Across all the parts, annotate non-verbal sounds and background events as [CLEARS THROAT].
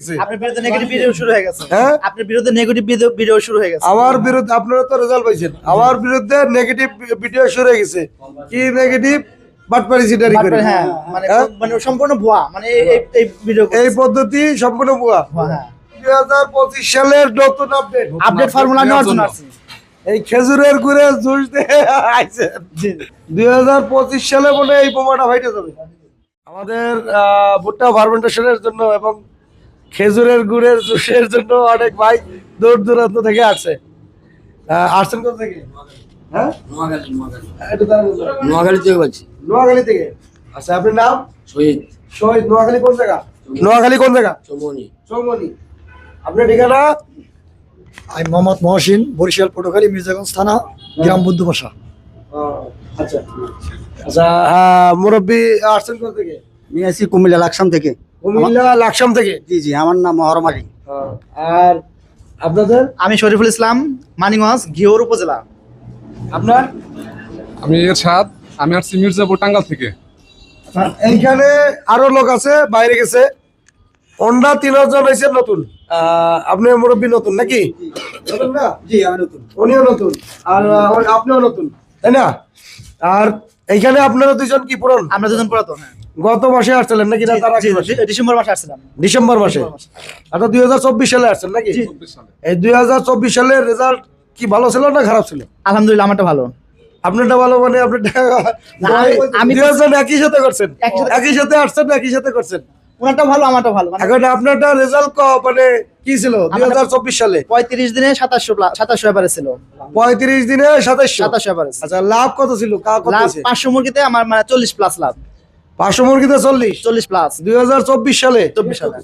আপনার বিরুদ্ধে negative video শুরু হয়ে গেছে। হ্যাঁ? আপনার বিরুদ্ধে নেগেটিভ ভিডিও শুরু হয়ে গেছে। আমার বিরুদ্ধে আপনারা তো রেজাল্ট পাইছেন। আমার বিরুদ্ধে নেগেটিভ ভিডিও শুরু হয়ে গেছে। কি নেগেটিভ বাটপারি সিটারি করে। হ্যাঁ মানে হ্যাঁ? মানে সম্পূর্ণ ভুয়া। মানে এই- এই- এই ভিডিও এই পদ্ধতি সম্পূর্ণ ভুয়া। হ্যাঁ। দুই হাজার পঁচিশ সালের নতুন আপডেট আপডেট ফর্মুলা নেওয়ার জন্য। এই খেজুরের গুড়ে জুস দিয়ে আইছে। জি। দুই হাজার পঁচিশ সালে মনে এই বোমাটা ফাইটে যাবে। আমাদের আহ, ভুট্টা ফার্মেন্টেশনের জন্য এবং খেজুরের গুড়ের জুসের জন্য অনেক ভাই দূর দূরান্ত থেকে আহ, আসছেন কোথা থেকে? হ্যাঁ। নোয়াখালী থেকে বলছি। নোয়াখালী থেকে? আচ্ছা আপনার নাম? শহীদ। শহীদ নোয়াখালী কোন জায়গা? নোয়াখালী কোন জায়গা? চৌমনি। চৌমনি। আপনার ঠিকানা? আমি মোহাম্মদ মহসিন বরিশাল পটুখালী মির্জাগঞ্জ থানা গ্রাম বুদ্ধবাসা ও, আচ্ছা। আচ্ছা আহ, মুরব্বী আসছেন কোথা থেকে? আমি আছি কুমিল্লা লাকসাম থেকে। কুমিল্লা লাকসাম থেকে। জি জি আমার নাম মহরম আলী। আর আপনাদের? আমি শরীফুল ইসলাম মানিগঞ্জ ঘিওর উপজেলা। আপনার? আমি এরশাদ আমি আসছি মির্জাপুর টাঙ্গাল থেকে। এইখানে আরও লোক আছে বাইরে গেছে। অন্ডা তিনজন হয়েছে নতুন। আহ, আপনি মুরব্বী নতুন নাকি? নতুন না? জি আমি নতুন। উনিও নতুন। আর আপনিও নতুন। তাই না? আর এইখানে আপনারা দুজন কি পুরন? আমরা দুজন পুরাতন হ্যাঁ। গত মাসে আসছিলেন নাকি না তার জি, আগের মাসে? ডিসেম্বর মাসে আসছিলাম। ডিসেম্বর মাসে? আচ্ছা দুই হাজার চব্বিশ সালে আসছেন নাকি? এই দুই হাজার চব্বিশ সালের রেজাল্ট কি ভালো ছিল না খারাপ ছিল? আলহামদুলিল্লাহ আমারটা ভালো। আপনারটা ভালো মানে আপনারটা আমি- একই সাথে করছেন। একই সাথে- আসছেন একই সাথে করছেন। ওনারটা ভালো আমারটা ভালো মানে এখন আপনারটা রেজাল্ট মানে কি ছিল? দুই হাজার চব্বিশ সালে? পঁয়ত্রিশ দিনে সাতাশশো সাতাশশো এবারে ছিল। পঁয়ত্রিশ দিনে সাতাশশো? সাতাশশো এবারে আচ্ছা লাভ কত ছিল? লাভ? পাঁচশো মুরগিতে আমার মানে চল্লিশ প্লাস লাভ। পাঁচশো মুরগিতে চল্লিশ। চল্লিশ প্লাস দুই হাজার চব্বিশ সালে। চব্বিশ হাজার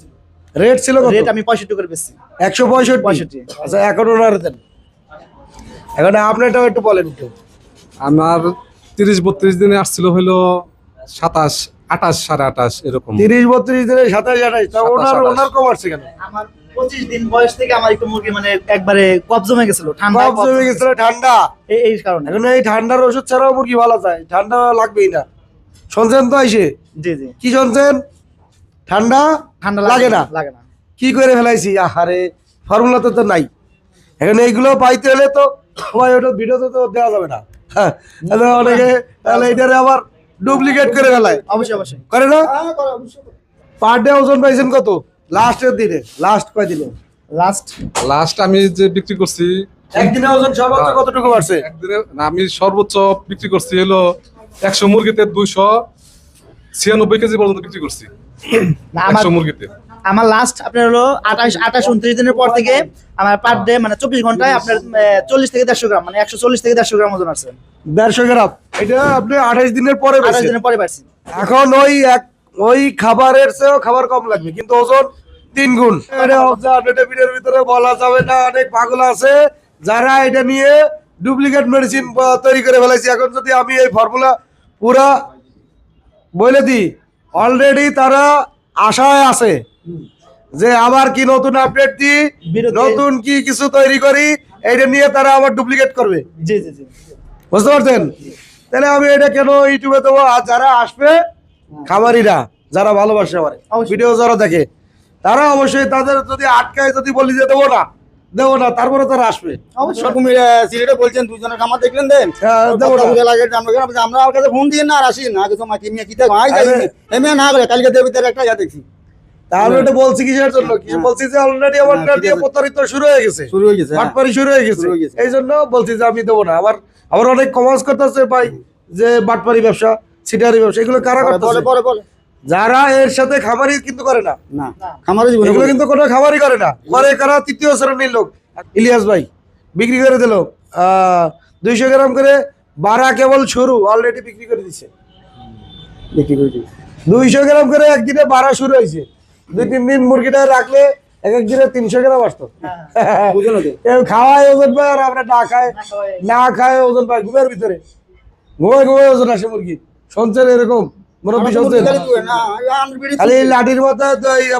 রেট ছিল রেট আমি পঁয়ষট্টি করে বেশি একশো পঁয়ষট্টি। পঁয়ষট্টি। আচ্ছা এখন ওনার দেন। এখন আপনারটাও একটু বলেন একটু। আমার তিরিশ বত্রিশ দিনে আসছিল হইল সাতাশ আঠাশ সাড়ে আঠাশ এরকম। তিরিশ বত্রিশ দিনে সাতাশ আঠাশ। ওনার ওনার কম আসছে কেন? আমার পঁচিশ দিন বয়স থেকে আমার একটু মুরগি মানে একবারে কপ জমে গেছিল ঠান্ডা কফ জমে গেছিল ঠান্ডা। এই কারণে। এখন এই ঠান্ডার ওষুধ ছাড়াও মুরগি ভালো যায়। ঠান্ডা লাগবেই না। শুনছেন তো আইসে জি জি। কি শুনছেন ঠান্ডা? ঠান্ডা লাগে না? লাগে না। কি করে ফেলাইছি? আহারে ফর্মুলাতে তো তো নাই। এখন এইগুলো পাইতে হলে তো সবাই ওটা ভিডিওতে তো দেওয়া যাবে না। হ্যাঁ অনেকে তাহলে এটারে আবার ডুপ্লিকেট করে ফেলায়। অবশ্যই অবশ্যই। করে না? পার ডে ওজন পাইছেন কত? লাস্টের দিনে লাস্ট কয় দিনে? লাস্ট লাস্ট আমি যে বিক্রি করছি একদিনে ওজন সর্বোচ্চ হ্যাঁ। কতটুকু বাড়ছে? একদিনে না, আমি সর্বোচ্চ বিক্রি করছি হলো একশো মুরগিতে দুইশো ছিয়ানব্বই কেজি পর্যন্ত বিক্রি করছি। [CLEARS THROAT] একশো মুরগিতে। আমার লাস্ট আপনার হলো আঠাশ আঠাশ উনত্রিশ দিনের পর থেকে আমার পার ডে মানে চব্বিশ ঘন্টায় আপনার চল্লিশ থেকে দেড়শো গ্রাম মানে একশো চল্লিশ থেকে দেড়শো গ্রাম ওজন আছে। দেড়শো গ্রাম? এটা আপনি আঠাইশ দিনের পরে আঠাশ দিনের পরে পারছি এখন ওই এক ওই খাবারের চেয়েও খাবার কম লাগবে কিন্তু ওজন তিন গুণ। ভিতরে বলা যাবে না অনেক পাগল আছে যারা এটা নিয়ে ডুপ্লিকেট মেডিসিন তৈরি করে ফেলাইছে। এখন যদি আমি এই ফর্মুলা পুরা বলে দিই অলরেডি তারা আশায় আছে যে আবার কি নতুন আপডেট দিই নতুন কি কিছু তৈরি করি এটা নিয়ে তারা আবার ডুপ্লিকেট করবে। জি জি জি। বুঝতে পারছেন? তাহলে আমি এটা কেন ইউটিউবে দেবো? আর যারা আসবে খামারিরা যারা ভালোবাসে আমার ভিডিও যারা দেখে তারা অবশ্যই তাদের যদি আটকায় যদি বলি যে দেবো না দেবো না তারপরে তারা আসবে। অবশ্যই। সিলেটে বলছেন দুজনের খামার দেখলেন দেন। হ্যাঁ, দেবো না। লাগে আমরা গেলাম, কাছে ফোন দিয়ে না আর আসি না। কিছু মাকে মিয়া কিতা ভাই যাই এমনি না করে কালকে দেবী তার একটা ইয়া দেখছি। তাহলে এটা বলছি কিসের জন্য? কি বলছি যে অলরেডি আমার হ্যাঁ, দিয়ে প্রতারিত শুরু হয়ে গেছে। শুরু হয়ে গেছে হ্যাঁ। শুরু হয়ে গেছে। শুরু হয়ে গেছে। এই জন্য বলছি যে আমি দেবো না। আবার আবার অনেক কমার্স করতেছে ভাই যে বাটপারি ব্যবসা সিটারি ব্যবসা এগুলো কারা করতেছে? পরে যারা এর সাথে খামারি কিন্তু করে না। না খামারে জীবনে এগুলো কিন্তু কোনো খাবারই করে না। করে কারা তৃতীয় শ্রেণির লোক। ইলিয়াস ভাই বিক্রি করে দিল। দুইশো গ্রাম করে বারা কেবল শুরু অলরেডি বিক্রি করে দিচ্ছে বিক্রি করে দিই। দুইশো গ্রাম করে একদিনে বারা শুরু হয়েছে। দুই তিন দিন মুরগিটা রাখলে এক এক দিনে তিনশো গ্রাম আসতো। বুঝলো খাওয়ায় ওজন পায় আর আমরা না খায় না খায় ওজন পায়। ঘুমের ভিতরে। ঘুমায় ঘুমায় ওজন আসে মুরগি। শুনছেন এরকম। মুরব্বী খালি লাঠির মতো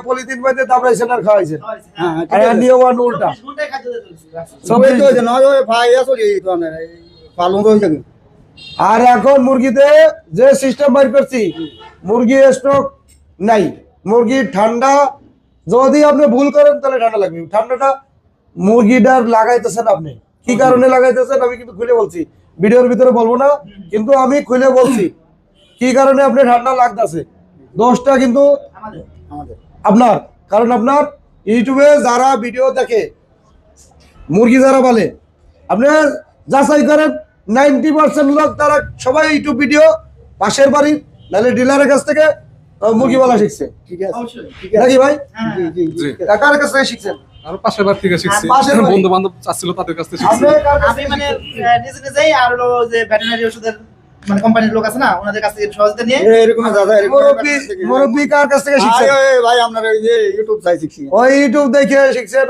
পলিথিন তারপরে আর খাওয়াইছেন হ্যাঁ, আর এর উল্টা। সব তো হয়েছে, নয় ভাই আসলে এই তো আমার, এই পালন তো আর এখন মুরগিতে যে সিস্টেম বাইর করছি মুরগি স্টক নাই। মুরগি ঠান্ডা যদি আপনি ভুল করেন তাহলে ঠান্ডা লাগবে। ঠান্ডাটা মুরগিটার লাগাইতেছেন আপনি। কি কারণে লাগাইতেছেন আমি কিন্তু খুলে বলছি। ভিডিওর ভিতরে বলব না কিন্তু আমি খুলে বলছি। কি কারণে আপনি ঠান্ডা লাগতেছে? দোষটা কিন্তু আমাদের আমাদের। আপনার কারণ আপনার ইউটিউবে যারা ভিডিও দেখে মুরগি যারা বলে আপনি যাচাই করেন নাইনটি পার্সেন্ট লোক তারা সবাই ইউটিউব ভিডিও পাশের বাড়ির নাহলে ডিলারের কাছ থেকে মুরগি বলা শিখছে। ঠিক আছে। নাকি ভাই? হ্যাঁ জি জি জি। জি। কার কাছ থেকে শিখছেন? আর পাশের বার থেকে শিখছি। আর পাশের বাড়ি? বন্ধু বান্ধব আসছিল তাদের কাছ থেকে শিখছি। আপনি কার কাছ আমি মানে নিজে নিজেই আর যে ভেটেরিনারি ওষুধের মানে কোম্পানির লোক আছে না ওনাদের কাছ থেকে সহজতে নিয়ে এরকম দাদা মুরব্বি মুরব্বি কার কাছ থেকে ভাই, ভাই আপনার ওই যে ইউটিউব চাই শিখছি ওই ইউটিউব দেখে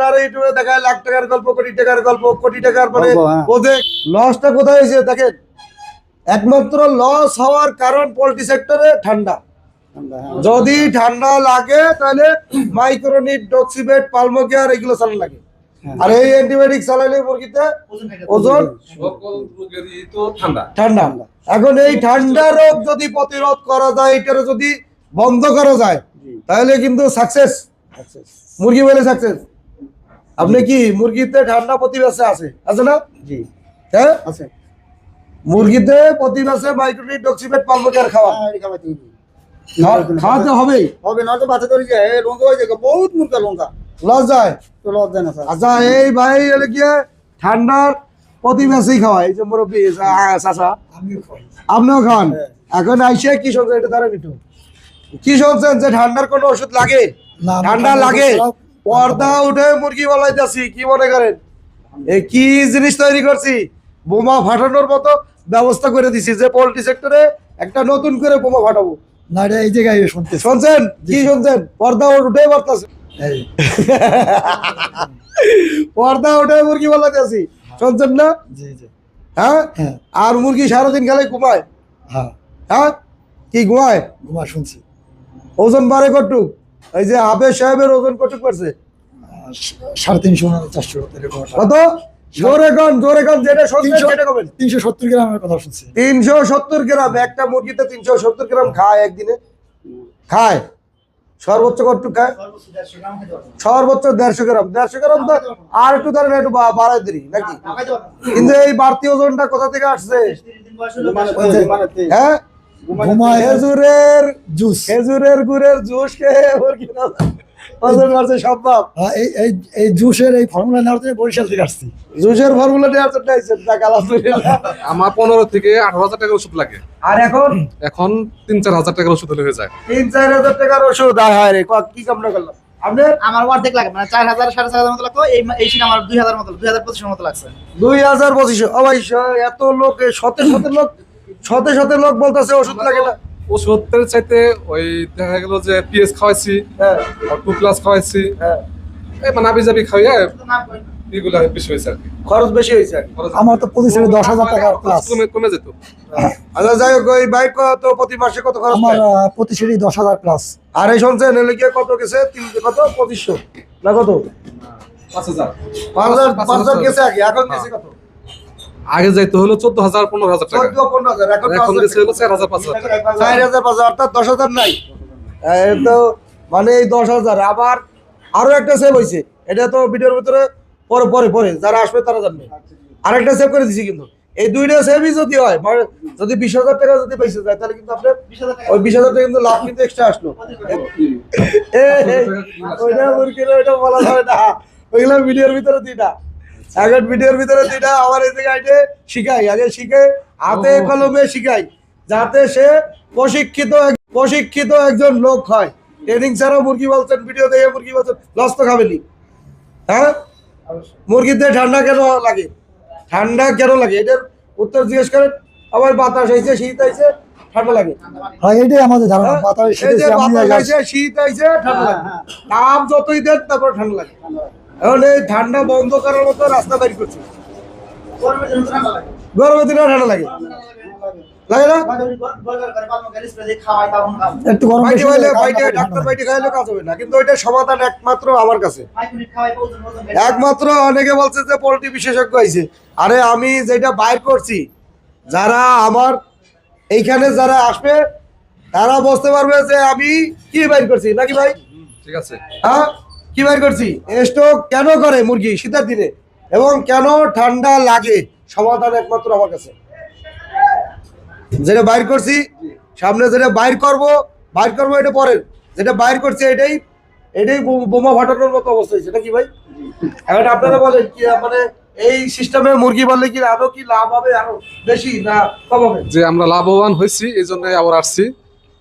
আর ইউটিউবে দেখায় লাখ টাকার গল্প কোটি টাকার গল্প কোটি টাকার পরে গল্প, হ্যাঁ। ওদের লসটা কোথায় হয়েছে দেখেন একমাত্র লস হওয়ার কারণ পোলট্রি সেক্টরে ঠান্ডা হ্যাঁ। যদি ঠান্ডা লাগে তাহলে মাইক্রোনিট ডক্সিবেট পালমোকেয়ার এগুলো চালান লাগে। আর এই অ্যান্টিবায়োটিক চালালে মুরগিতে ওজন থাকে। ওজন সকল রোগেরই তো ঠান্ডা। ঠান্ডা। এখন এই ঠান্ডা রোগ যদি প্রতিরোধ করা যায় এটারে যদি বন্ধ করা যায় তাহলে কিন্তু সাকসেস মুরগি বলে সাকসেস আপনি কি মুরগিতে ঠান্ডা প্রতিবাসে আছে? আছে না? জি। হ্যাঁ? আছে। মুরগিতে প্রতিবাসে মাইক্রোনিট ডক্সিবেট পালমোকেয়ার খাওয়া। হ্যাঁ, খাওয়াতে হবে। হবেই। হবে না তো বাচ্চা ধরে যায়। লঙ্কা হয়ে যায়। বহুত মুরগা লঙ্কা লস যায় তো লস যায় না স্যার। আচ্ছা এই ভাই হলে কি ঠান্ডার যে মুরব্বী আপনিও খান? হ্যাঁ। এখন আইসে কি শুনছেন এটা তারা একটু কি শুনছেন যে ঠান্ডার কোনো ওষুধ লাগে? ঠান্ডা লাগে? পর্দা উঠে মুরগি বলাইতেছি কি মনে করেন? এই কি জিনিস তৈরি করছি? বোমা ফাটানোর মতো ব্যবস্থা করে দিছি যে পোল্ট্রি সেক্টরে একটা নতুন করে বোমা ফাটাবো। না এই জায়গায় শুনতে শুনছেন? কি শুনছেন? পর্দা উঠে পড়তেছে এই [LAUGHS] পর্দা উঠে মুরগি বলাইতেছি শুনছেন না? হ্যাঁ? হ্যাঁ। আর মুরগি সারাদিন খেলে ঘুমায়। হ্যাঁ। হ্যাঁ? কি ঘুমায়? ঘুমা শুনছি। ওজন বাড়ে কটুক এই যে হাফেজ সাহেবের ওজন কটুক পারছে সাড়ে তিনশো চারশো। কত? জোরে জোরে যেটা তিনশো সেটা কবেন তিনশো সত্তর গ্রামের কথা শুনছি। তিনশো সত্তর গ্রাম একটা মুরগিতে তিনশো সত্তর গ্রাম খায় একদিনে। খায়? সর্বোচ্চ খায় সর্বোচ্চ দেড়শো গ্রাম। দেড়শো গ্রাম তো আর একটু ধরেন একটু বাড়াই দিই নাকি। কিন্তু এই বাড়তি ওজনটা কোথা থেকে আসছে? হ্যাঁ? খেজুরের জুস। খেজুরের গুড়ের জুস খেয়ে ওজন বাড়ছে সম্ভব। হ্যাঁ, এই এই এই জুসের এই ফর্মুলা নেওয়ার জন্য বরিশাল থেকে আসছি। জুসের ফর্মুলা নেওয়ার জন্য আইছেন যাক আলহামদুলিল্লাহ। আমার পনেরো থেকে আঠারো হাজার টাকার ওষুধ লাগে। আর এখন? এখন তিন চার হাজার টাকার ওষুধ হলে হয়ে যায়। তিন চার হাজার টাকার ওষুধ আয় হায় রে ক- কি কামনা করলাম? আপনার আমার অর্ধেক লাগে মানে চার হাজার সাড়ে চার হাজার মতো লাগতো এই আমার দুই হাজার মতো দুই হাজার পঁচিশের মতো লাগছে। দুই হাজার পঁচিশশো অবশ্য এত লোক শতে শতে লোক শতে শতে লোক বলতেছে ওষুধ লাগে না। ওষুধের চাইতে ওই দেখা গেল যে পিএস খাওয়াইছি হ্যাঁ। টু প্লাস খাওয়াইছি। হ্যাঁ। এই মানে আবি যাবি খাওয়াই তো এগুলো বেশি হয়েছে আর কি। খরচ বেশি হয়েছে। আমার তো থেকে দশ হাজার টাকা প্লাস কমে কমে যেত। আচ্ছা যাই হোক ওই বাইক কত প্রতি মাসে কত খরচ আমার প্রতি সিঁড়ি দশ হাজার প্লাস আর এই শুনছেন এলে গিয়ে কত গেছে? তিন কত? পঁচিশশো। না কত? পাঁচ হাজার। পাঁচ হাজার পাঁচ হাজার হাজার। গেছে আগে এখন গেছে কত? আগে যাইতে হলো চোদ্দ হাজার পনেরো হাজার টাকা। এখন গেছে হলো চার হাজার পাঁচ হাজার চার হাজার পাঁচ হাজার অর্থাৎ দশ হাজার নাই। তো মানে এই দশ হাজার। আবার আরও একটা সেভ হয়েছে এটা তো ভিডিওর ভিতরে পরে পরে পরে। যারা আসবে তারা জানবে। আরেকটা সেভ করে দিছি কিন্তু। এই দুইটা সেভই যদি হয় মানে যদি বিশ হাজার টাকা যদি পয়সা যায় তাহলে কিন্তু আপনার ওই বিশ হাজার টাকা কিন্তু লাভ কিন্তু এক্সট্রা আসলো। [LAUGHS] ওইটা মুরগির ওইটা বলা যাবে না। ওইগুলো ভিডিওর ভিতরে দিই না। এখন ভিডিওর ভিতরে আমার আইটে শিখাই আগে শিখে হাতে কলমে শিখাই যাতে সে প্রশিক্ষিত প্রশিক্ষিত একজন লোক হয়। ট্রেনিং ছাড়াও মুরগি বলছেন ভিডিও দেখে মুরগি বলছেন লস তো খাবেনি হ্যাঁ? মুরগিতে ঠান্ডা কেন লাগে? ঠান্ডা কেন লাগে? এটার উত্তর জিজ্ঞেস করেন আবার বাতাস হয়েছে শীত হয়েছে ঠান্ডা লাগে। হ্যাঁ এটাই আমাদের ধারণা বাতাস শীত আইছে, ঠান্ডা লাগে। তাপ যতই দেন তারপর ঠান্ডা লাগে। এখন এই ঠান্ডা বন্ধ করার মতো রাস্তা বের করছে। গরমের দিনে ঠান্ডা লাগে। না। একটু গরম বাইটে বাইটে ডাক্তার বাইটে খাইলে কাজ হবে না কিন্তু ওইটা সমাধান আমার কাছে। একমাত্র অনেকে বলছে যে পোল্ট্রি বিশেষজ্ঞ আইছে। আরে আমি যেটা বাইর করছি যারা আমার এইখানে যারা আসবে তারা বুঝতে পারবে যে আমি কি বাইর করছি। নাকি ভাই? ঠিক আছে। হ্যাঁ? কি বাইর করছি? স্ট্রোক কেন করে মুরগি শীতের দিনে? এবং কেন ঠান্ডা লাগে? সমাধান একমাত্র আমার কাছে। যেটা বাইর করছি, সামনে যেটা বাইর করব বাইর করব এটা পরের। যেটা বাইর করছি এটাই এটাই বোমা ফাটানোর মতো অবস্থা হয়েছে। নাকি ভাই? এখন আপনারা বলেন কি মানে এই সিস্টেমে মুরগি বললে কি আরও কি লাভ হবে? আরও বেশি না কম হবে? যে আমরা লাভবান হয়েছি, এই জন্য আবার আসছি।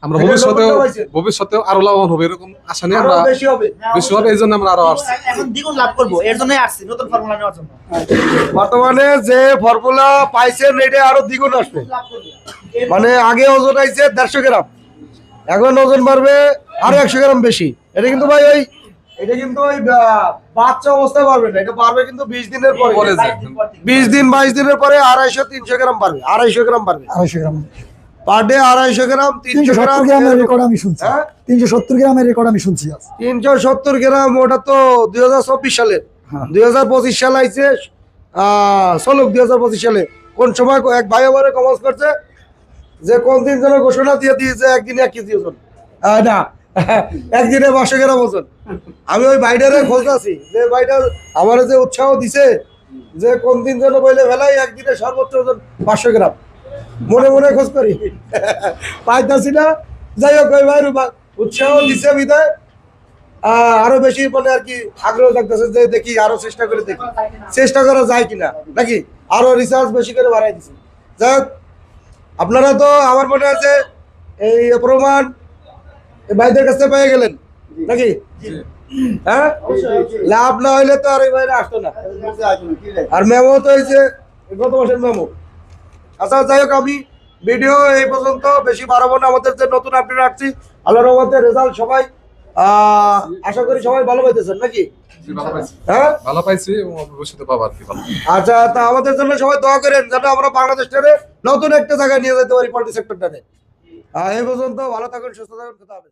আমরা হয়েছে। ভবিষ্যতেও আরও লাভবান হবে এরকম আশা নিয়ে আমরা বেশি হবে বেশি হবে এই জন্য আমরা আরও আসছি। এখন দ্বিগুণ লাভ করব এর জন্যই আসছি নতুন ফর্মুলা নেওয়ার জন্য। বর্তমানে যে ফর্মুলা পাইছেন এটা আরও দ্বিগুণ আসবে। মানে আগে ওজন আইছে দেড়শো গ্রাম এখন ওজন বাড়বে আরও একশো গ্রাম বেশি। এটা কিন্তু ভাই ওই এটা কিন্তু ওই বাচ্চা অবস্থায় পারবে না এটা পারবে কিন্তু বিশ দিনের পরে। পরে বিশ দিন বাইশ দিনের পরে আড়াইশো তিনশো গ্রাম পারবে আড়াইশো গ্রাম পারবে আড়াইশো গ্রাম। পার ডে আড়াইশো গ্রাম তিনশো সত্তর গ্রামের রেকর্ড আমি শুনছি। হ্যাঁ? তিনশো সত্তর গ্রামের রেকর্ড আমি শুনছি তিনশো সত্তর গ্রাম ওটা তো দুই হাজার চব্বিশ সালের হ্যাঁ। দুই হাজার পঁচিশ সাল আইছে চলুক দুই হাজার পঁচিশ সালে। কোন সময় এক ভাই কমাস করছে যে কোন দিন যেন ঘোষণা দিয়ে দিয়েছে একদিনে এক কেজি ওজন। না [LAUGHS] একদিনে পাঁচশো গ্রাম ওজন। আমি ওই বাইডারে খোঁজ আছি যে বাইডার আমার যে উৎসাহ দিছে যে কোন দিন যেন বইলে ফেলাই একদিনে সর্বোচ্চ ওজন পাঁচশো গ্রাম। মনে মনে খোঁজ করি। পাইতাছি না। যাই হোক ওই ভাইয়ের উৎসাহ বিদায়। আরও বেশি মানে আর কি আগ্রহ থাকতেছে যে দেখি আরও চেষ্টা করে দেখি। চেষ্টা করা যায় কিনা নাকি? আরও রিসার্চ বেশি করে বাড়াই দিছি। যাই হোক, আপনারা তো আমার মনে আছে এই প্রমাণ ভাইদের কাছে পেয়ে গেলেন নাকি? হ্যাঁ? লাভ না হইলে তো আর এই ভাইরা আসতো না। আর মেমো তো হয়েছে গত বছর মেমো। আচ্ছা যাই হোক আমি ভিডিও এই পর্যন্ত বেশি বাড়াবো না। আমাদের যে নতুন আপডেট রাখছি আল্লাহ রহমতের রেজাল্ট সবাই আশা করি সবাই ভালো পাইতেছেন নাকি? ভালো পাইছি। হ্যাঁ? ভালো পাইছি এবং ভবিষ্যতে পাবো আর কি ভালো। আচ্ছা তা আমাদের জন্য সবাই দোয়া করেন যেন আমরা বাংলাদেশটারে নতুন একটা জায়গায় নিয়ে যেতে পারি পলিটি সেক্টরটাতে এই পর্যন্ত ভালো থাকুন সুস্থ থাকুন কথা হবে